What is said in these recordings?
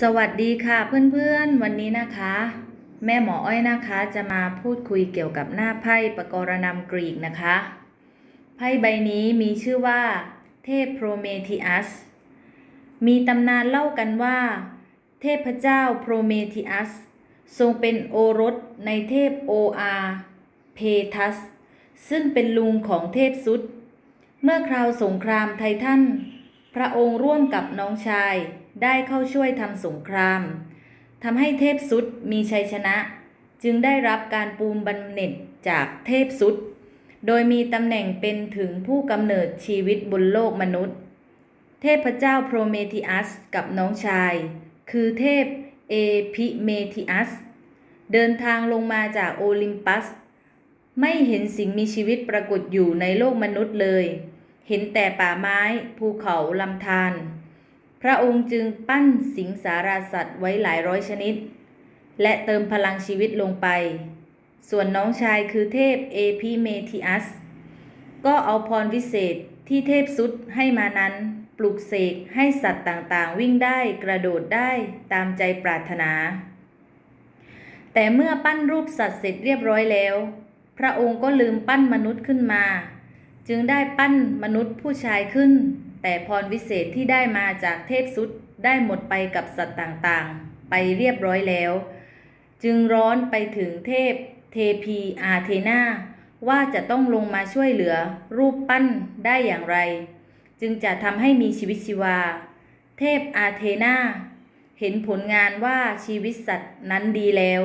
สวัสดีค่ะเพื่อนๆ วันนี้นะคะ แม่หมออ้อยนะคะจะมาพูดคุยเกี่ยวกับหน้าไพ่ปกรณำกรีกนะคะ ไพ่ใบนี้มีชื่อว่า เทพโพรเมธีอัส มีตำนานเล่ากันว่า เทพเจ้าโพรเมธีอัส ทรงเป็นโอรสในเทพโออาเพทัส ซึ่งเป็นลุงของเทพซุด เมื่อคราวสงครามไททัน พระองค์ร่วมกับน้องชายได้เข้าช่วยทำสงครามทำให้เทพสุดมีชัยชนะ จึงได้รับการปูมบำเน็จจากเทพสุด โดยมีตำแหน่งเป็นถึงผู้กำเนิดชีวิตบนโลกมนุษย์ เทพเจ้าโพรเมธีอัสกับน้องชาย คือเทพเอพิเมธีอัส เดินทางลงมาจากโอลิมปัส ไม่เห็นสิ่งมีชีวิตปรากฏอยู่ในโลกมนุษย์เลย เห็นแต่ป่าไม้ภูเขาลำธารพระองค์จึงปั้นสิงสาราสัตว์ไว้หลายร้อยชนิด และเติมพลังชีวิตลงไป ส่วนน้องชายคือเทพเอพิเมธีอัส ก็เอาพรวิเศษที่เทพสุดให้มานั้น ปลุกเสกให้สัตว์ต่างๆ วิ่งได้กระโดดได้ตามใจปรารถนา แต่เมื่อปั้นรูปสัตว์เสร็จเรียบร้อยแล้ว พระองค์ก็ลืมปั้นมนุษย์ขึ้นมา จึงได้ปั้นมนุษย์ผู้ชายขึ้น แต่พรวิเศษที่ได้มาจากเทพสุดได้หมดไปกับสัตว์ต่างๆ ไปเรียบร้อยแล้ว จึงร้อนไปถึงเทพเทพีอาเทนาว่าจะต้องลงมาช่วยเหลือรูปปั้นได้อย่างไร จึงจะทำให้มีชีวิตชีวา เทพอาเทนาเห็นผลงานว่าชีวิตสัตว์นั้นดีแล้ว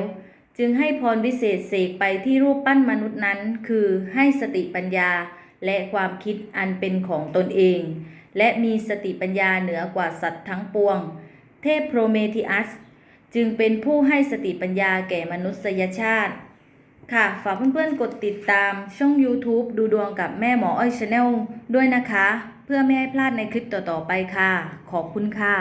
จึงให้พรวิเศษเสกไปที่รูปปั้นมนุษย์นั้น คือให้สติปัญญา และความคิดอันเป็นของตนเอง และมีสติปัญญาเหนือกว่าสัตว์ทั้งปวง เทพโพรเมธีอัส จึงเป็นผู้ให้สติปัญญาแก่มนุษยชาติ ค่ะ ฝากเพื่อนๆ กดติดตามช่อง YouTube ดูดวงกับแม่หมออ้อยชาแนลด้วยนะคะ เพื่อไม่ให้พลาดในคลิปต่อๆไปค่ะ ขอบคุณค่ะ